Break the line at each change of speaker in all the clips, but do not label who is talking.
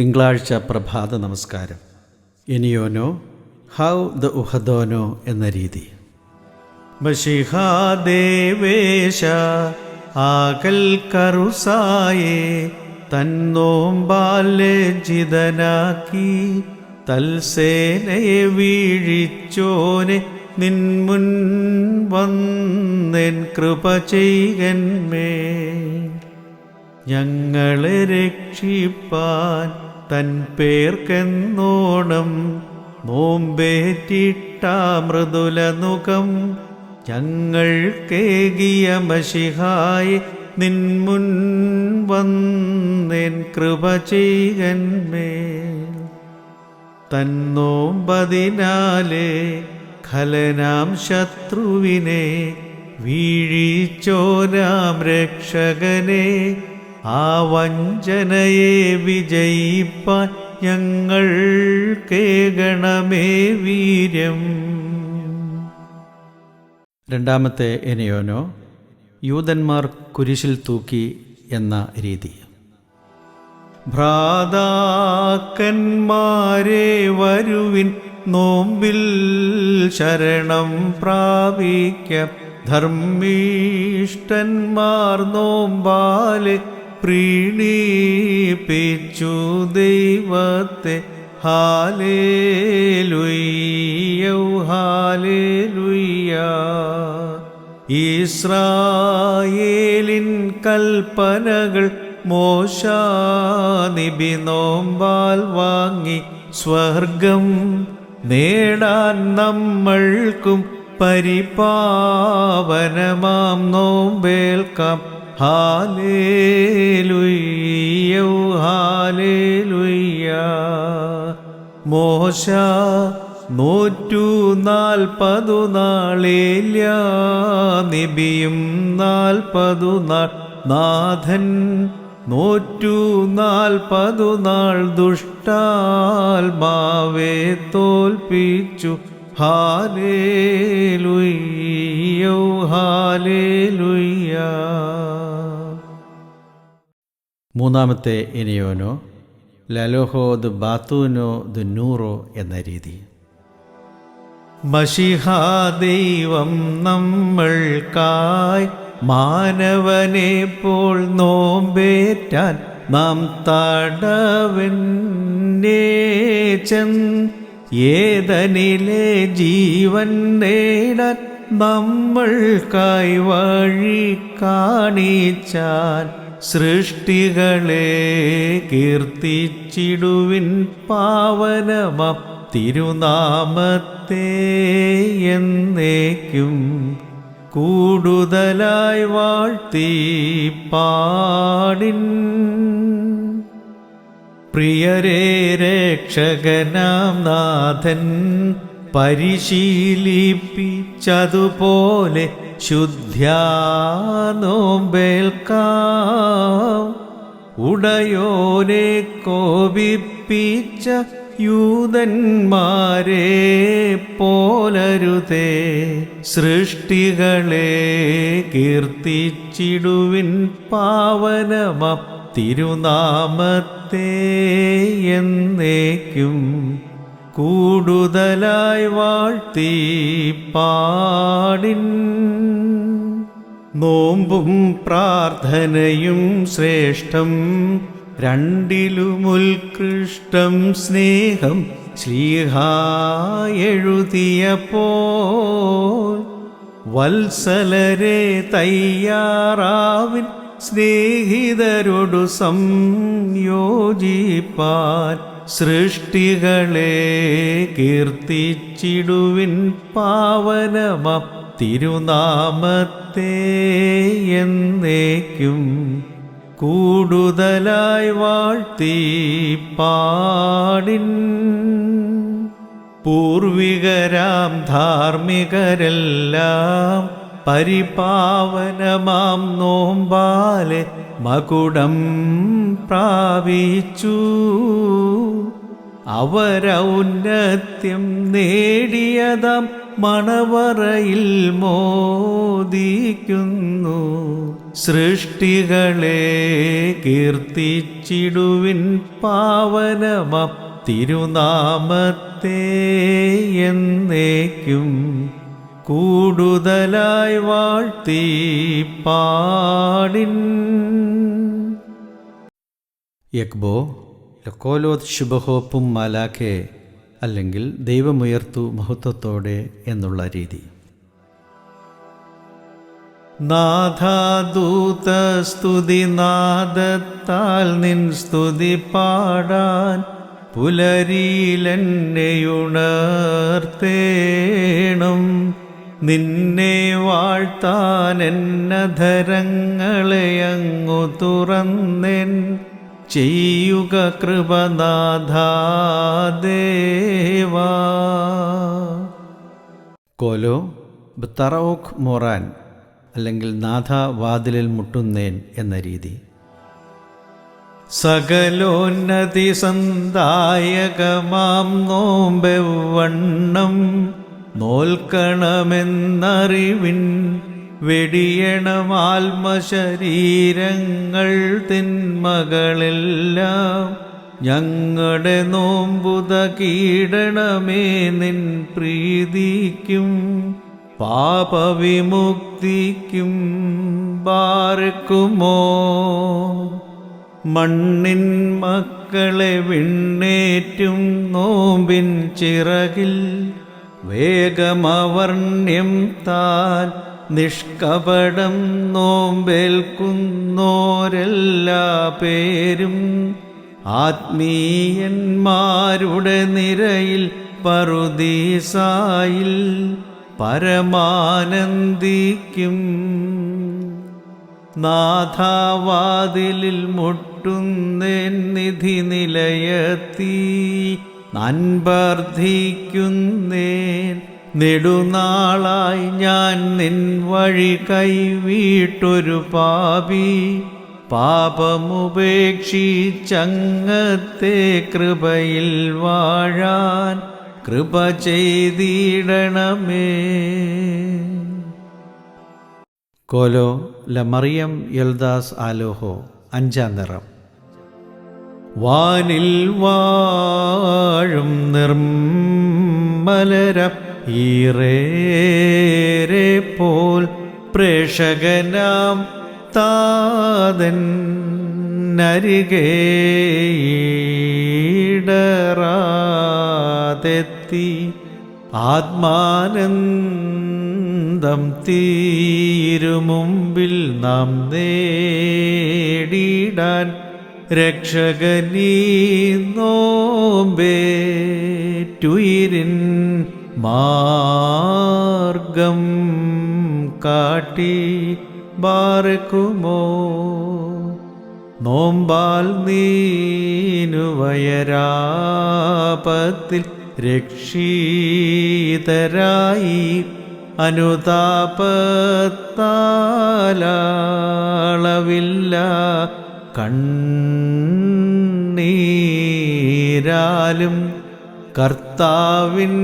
തിങ്കളാഴ്ച പ്രഭാത നമസ്കാരം. ഇനിയോനോ ഹൗ ദ ഉഹദോനോ എന്ന രീതി. ബഷിഹാദേവേശ ആകൽ കറുസായേ തന്നോമ്പാലജിതനാക്കി തൽസേനയെ വീഴിച്ചോനെ നിൻമുൻ വന്നെൻ കൃപ ചെയ്യന്മേ ഞങ്ങളെ രക്ഷിപ്പാൻ തൻ പേർക്കെന്നോണം നോമ്പേറ്റിട്ട മൃദുലനുഖം. ഞങ്ങൾക്കേകിയ മഷിഹായി നിൻമുൻ വന്നേൻ കൃപ ചെയ്യന്മേ തന്നോമ്പതിനാലെ ഖലനാം ശത്രുവിനെ വീഴിച്ചോരാം രക്ഷകനെ ആ വഞ്ചനയെ വിജയിപ്പാൻ ഞങ്ങൾ കേകണമേ വീര്യം. രണ്ടാമത്തെ എനയോനോ യൂതന്മാർ കുരിശിൽ തൂക്കി എന്ന രീതി. ഭ്രാതാക്കന്മാരെ വരുവിൻ നോമ്പിൽ ശരണം പ്രാപിക്ക. ധർമ്മീഷ്ടന്മാർ നോമ്പാലെ പ്രീണിപ്പിച്ചു ദൈവത്തെ. Hallelujah hallelujah. ഇസ്രായേലിൻ കൽപ്പനകൾ മോശാനിബി നോമ്പാൽ വാങ്ങി സ്വർഗം നേടാൻ നമ്മൾക്കും പരിപാവനമാം. നോമ്പേൽക്കാം. മോശ നൂറ്റു നാൽപ്പതു നാളില്ല നിബിയും നാൽപ്പതു നാൾ നാഥൻ നൂറ്റു നാൽപ്പതു നാൾ ദുഷ്ടാൽമാവെ തോൽപ്പിച്ചു. മൂന്നാമത്തെ ഇനിയോനോ ലലോഹോ ദ് ബാത്തൂനോ ദ് നൂറോ എന്ന രീതി. മഷിഹാ ദൈവം നമ്മൾക്കായി മാനവനെ പോൾ നോമ്പേറ്റാൻ നാം തടവന്നെ ചെന്ന് ഏതനിലെ ജീവൻ നേടാൻ നമ്മൾക്കായി വഴി കാണിച്ചാൽ സൃഷ്ടികളെ കീർത്തിച്ചിടുവിൻ പാവനമ തിരുനാമത്തെ എന്നേക്കും കൂടുതലായി വാഴ്ത്തി പാടിൻ. പ്രിയരേ രക്ഷകനാം നാഥൻ പരിശീലിപ്പിച്ചതുപോലെ ശുദ്ധ്യാനോമ്പേൽക്കാം. ഉടയോനെ കോപിപ്പിച്ച യൂതന്മാരെ പോലരുതേ സൃഷ്ടികളെ കീർത്തിച്ചിടുവിൻ പാവനമ തിരുനാമത്തെ എന്നേക്കും കൂടുതലായി വാഴ്ത്തി പാടിൻ. നോമ്പും പ്രാർത്ഥനയും ശ്രേഷ്ഠം രണ്ടിലുമുൽകൃഷ്ടം സ്നേഹം ശ്രീഹായെഴുതിയപ്പോൾ വത്സലരെ തയ്യാറാവിൻ സ്നേഹിതരോടു സംയോജിപ്പാൻ സൃഷ്ടികളെ കീർത്തിച്ചിടുവിൻ പാവനമ തിരുനാമത്തെ എന്നേക്കും കൂടുതലായി വാഴ്ത്തി പാടിൻ. പൂർവികരാം ധാർമ്മികരെല്ലാം പരിപാവനമാം നോമ്പാലെ മകുടം പ്രാപിച്ചു. അവരൗന്നത്യം നേടിയതാം മണവറയിൽ മോദിക്കുന്നു. സൃഷ്ടികളെ കീർത്തിച്ചിടുവിൻ പാവനമ തിരുനാമത്തെ എന്നേക്കും കൂടുതലായി വാഴ്ത്തി പാടിൻ. യക്ബോ ലക്കോലോത് ശുഭഹോപ്പും മാലാഖെ അല്ലെങ്കിൽ ദൈവമുയർത്തു മഹത്വത്തോടെ എന്നുള്ള രീതി. നാഥാദൂത സ്തുതി നാദത്താൽ നിൻ സ്തുതി പാടാൻ പുലരിയിലെന്നെയുണർത്തേണം നിന്നെ വാഴ്ത്താൻ എന്നധരങ്ങളെ അങ്ങു തുറന്നെൻ. ചെയ്യുക കൃപനാഥാദേവാ കോലോ ബത്തറോഖ് മൊറാൻ അല്ലെങ്കിൽ നാഥ വാതിലിൽ മുട്ടുന്നേൻ എന്ന രീതി. സകലോന്നതി സന്ദായകമാം നോമ്പെവണ്ണം. നോൽക്കണമെന്നറിവിൻ വെടിയണം ആത്മശരീരങ്ങൾ തിന്മകളെല്ലാം ഞങ്ങളുടെ നോമ്പുത കീടണമേ നിൻ പ്രീതിക്കും പാപവിമുക്തിക്കും പാർക്കുമോ മണ്ണിൻ മക്കളെ വിണ്ണേറ്റും നോമ്പിൻ ചിറകിൽ വേഗമവർണ്യം താൻ നിഷ്കപടം നോമ്പേൽക്കുന്നോരെല്ലാ പേരും ആത്മീയന്മാരുടെ നിരയിൽ പറുദീസായിൽ പരമാനന്ദിക്കും. നാഥാവാതിലിൽ മുട്ടുന്നേൻ നിധി നിലയത്തി നൻപർദ്ധിക്കുന്നേൻ നെടുനാളായി ഞാൻ നിൻ വഴി കൈവീട്ടൊരു പാപി. പാപമുപേക്ഷിച്ചങ്ങത്തെ കൃപയിൽ വാഴാൻ കൃപ ചെയ്തിടണമേ. കോലോ ലമറിയം യൽദാസ് ആലോഹോ അഞ്ചാം നിറം. വാനിൽ വാഴും നിർമ്മലര ഈറേരെ പോൽ പ്രേക്ഷകനാം താതൻ നരികേടറാതെത്തി ആത്മാനന്ദം തീരുമുമ്പിൽ നാം നേടിടാൻ രക്ഷകനീ നോമ്പേറ്റുയിരിൻ മാർഗം കാട്ടി ബാർക്കുമോ നോമ്പാൽ നീനുവയരാപത്തിൽ രക്ഷീതരായി അനുതാപത്താലളവില്ല കണ്ണീരാലും കർത്താവിൻ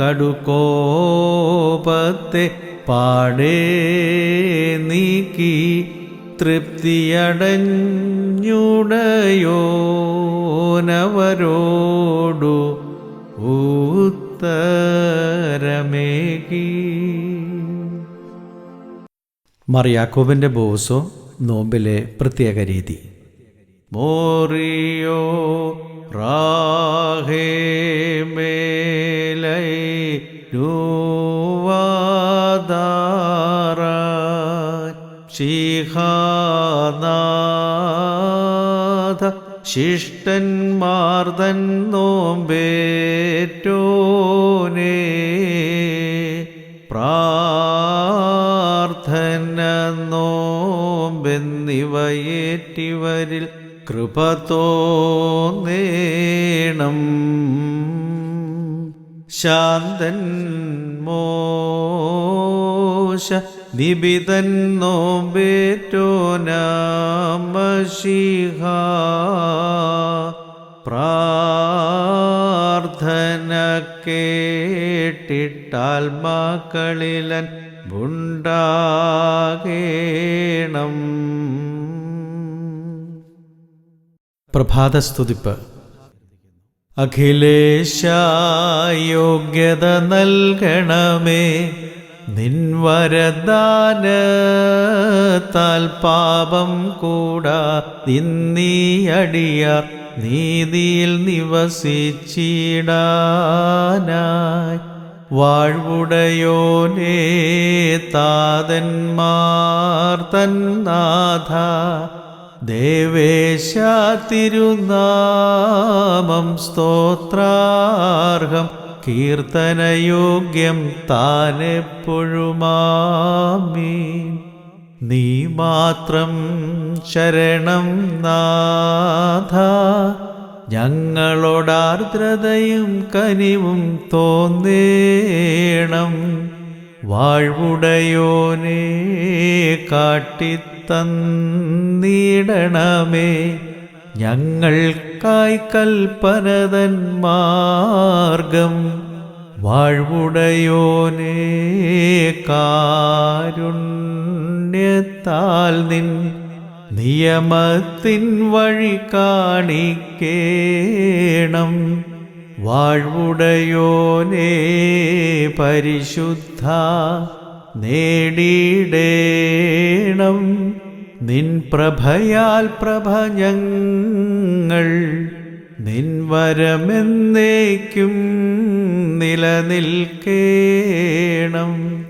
കടുക്കോപത്തെ പാടേ നീക്കി തൃപ്തിയടഞ്ഞുടയോനവരോടു ഉത്തരമേകി. മറിയാക്കോബിന്റെ ബോസോ നോമ്പിലെ പ്രത്യേക രീതി. മോറിയോ റാഹേ മേലൈ ശിഖാനാഥ ശിഷ്ടന്മാർദൻ നോമ്പേറ്റോനേ. പ്രാർത്ഥന നോമ്പെന്നിവയേറ്റിവരിൽ കൃപ നേണം ശാന്തൻ മോശ നിബിതൻ നോമ്പേറ്റോനാമശിഹ പ്രാർത്ഥന കേട്ടിട്ടാൽ മക്കളിലൻ ഉണ്ടാകേണം പ്രഭാതസ്തുതിപ്പ്. അഖിലേശ യോഗ്യത നൽകണമേ നിൻവരദാനത്താൽ പാപം കൂടാ നിന്നീയടിയാർ നീതിയിൽ നിവസിച്ചിടാനായി. വാഴ്വുടയോനേ താതന്മാർ തന്നാഥ ദേവേശ തിരുനാമം സ്തോത്രാർഹം. കീർത്തനയോഗ്യം താനെപ്പോഴുമാമീ. നീ മാത്രം ശരണം നാഥ. ഞങ്ങളോടാർദ്രതയും കനിവും തോന്നേണം. വാഴ്വുടയോനേ കാട്ടിത്തന്നിടണമേ ഞങ്ങൾക്കായി കൽപ്പനതൻ മാർഗം വാഴ്വുടയോനേ കാരുണ്യത്താൽ നിൻ നിയമത്തിൻ വഴി കാണിക്കേണം. വാഴ്വുടയോനേ പരിശുദ്ധ നേടിയിടേണം നിൻ പ്രഭയാൽ പ്രഭ ഞങ്ങൾ നിൻ വരമെന്നേക്കും നിലനിൽക്കേണം.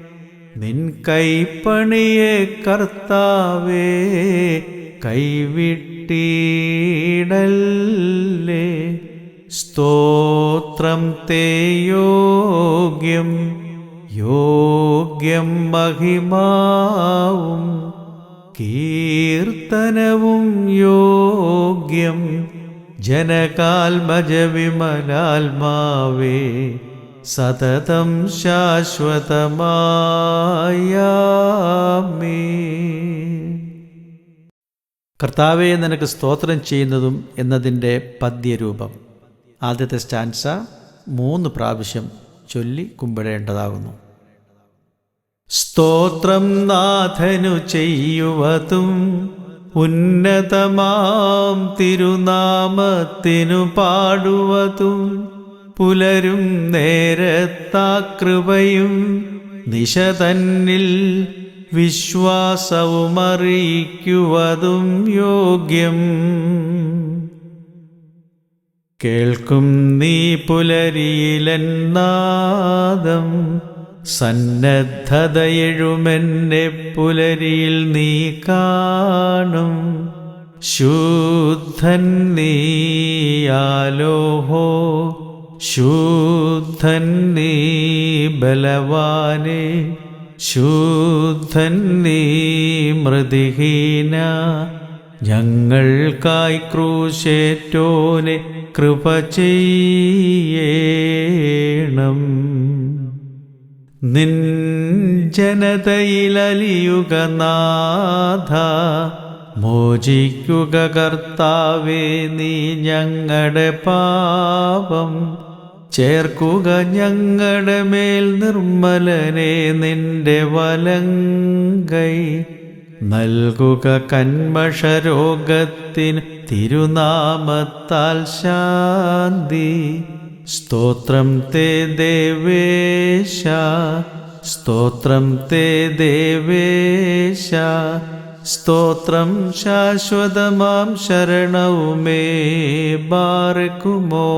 നിൻ കൈപ്പണിയെ കർത്താവേ കൈവിട്ടിടല്ലേ. സ്തോത്രം തേ യോഗ്യം യോഗ്യം മഹിമാവും കീർത്തനവും യോഗ്യം. ജനകാൽമജവിമലാത്മാവേ സതതം ശാശ്വതമായാമേ. കർത്താവെ നിനക്ക് സ്തോത്രം ചെയ്യുന്നതും എന്നതിന്റെ പദ്യരൂപം. ആദ്യത്തെ സ്റ്റാൻസ മൂന്ന് പ്രാവശ്യം ചൊല്ലി കുമ്പിടേണ്ടതാകുന്നു സ്തോത്രം നാഥനു ചെയ്യുവതും ഉന്നതമാം തിരുനാമത്തിനു പാടുവതും. പുലരും നേരത്താ കൃപയും നിശ തന്നിൽ വിശ്വാസവും അറിയിക്കുവതും യോഗ്യം. കേൾക്കും നീ പുലരിയിലെന്നാദം. സന്നദ്ധതയെഴുമെന്നെ പുലരിയിൽ നീ കാണും. ശൂദ്ധൻ നീയാലോഹോ ശൂദ്ധൻ നീ ബലവാനെ. ശൂദ്ധൻ നീ മൃതിഹീന. ഞങ്ങൾക്കായി ക്രൂശേറ്റോനെ കൃപ ചെയ്യണം. നിൻ ജനതയിലലിയുക നാഥ മോചിക്കുക കർത്താവേ നീ ഞങ്ങളുടെ പാപം. ചേർക്കുക ഞങ്ങളുടെ മേൽ നിർമ്മലനെ നിന്റെ വലങ്കൈ. നൽകുക കന്മഷരോഗത്തിന് തിരുനാമത്താൽ ശാന്തി. സ്തോത്രം തേ ദേവേശ സ്തോത്രം തേ ദേവേശ സ്തോത്രം ശാശ്വതമാം ശരണവുമേ ബാർക്കുമോ